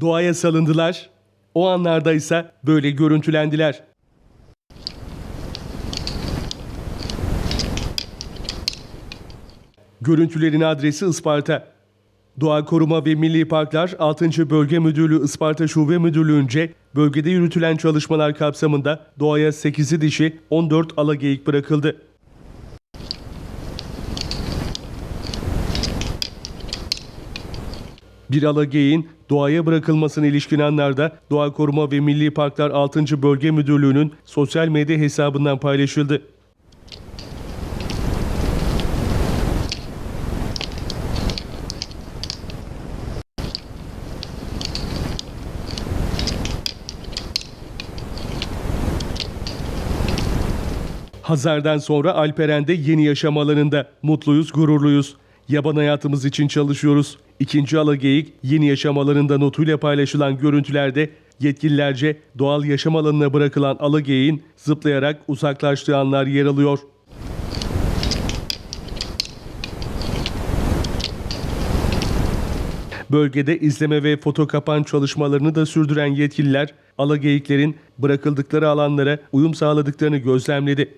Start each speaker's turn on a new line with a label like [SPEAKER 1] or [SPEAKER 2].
[SPEAKER 1] Doğaya salındılar. O anlarda ise böyle görüntülendiler. Görüntülerin adresi Isparta. Doğa Koruma ve Milli Parklar 6. Bölge Müdürlüğü Isparta Şube Müdürlüğü'nce bölgede yürütülen çalışmalar kapsamında doğaya 8'i dişi 14 alageyik bırakıldı. Bir alageyin doğaya bırakılmasına ilişkin anlarda Doğa Koruma ve Milli Parklar 6. Bölge Müdürlüğü'nün sosyal medya hesabından paylaşıldı. Hazar'dan sonra Alperen'de yeni yaşam alanında mutluyuz, gururluyuz. Yaban hayatımız için çalışıyoruz. İkinci alageyik yeni yaşam alanında notuyla paylaşılan görüntülerde yetkililerce doğal yaşam alanına bırakılan alageyin zıplayarak uzaklaştığı anlar yer alıyor. Bölgede izleme ve foto kapan çalışmalarını da sürdüren yetkililer alageyiklerin bırakıldıkları alanlara uyum sağladıklarını gözlemledi.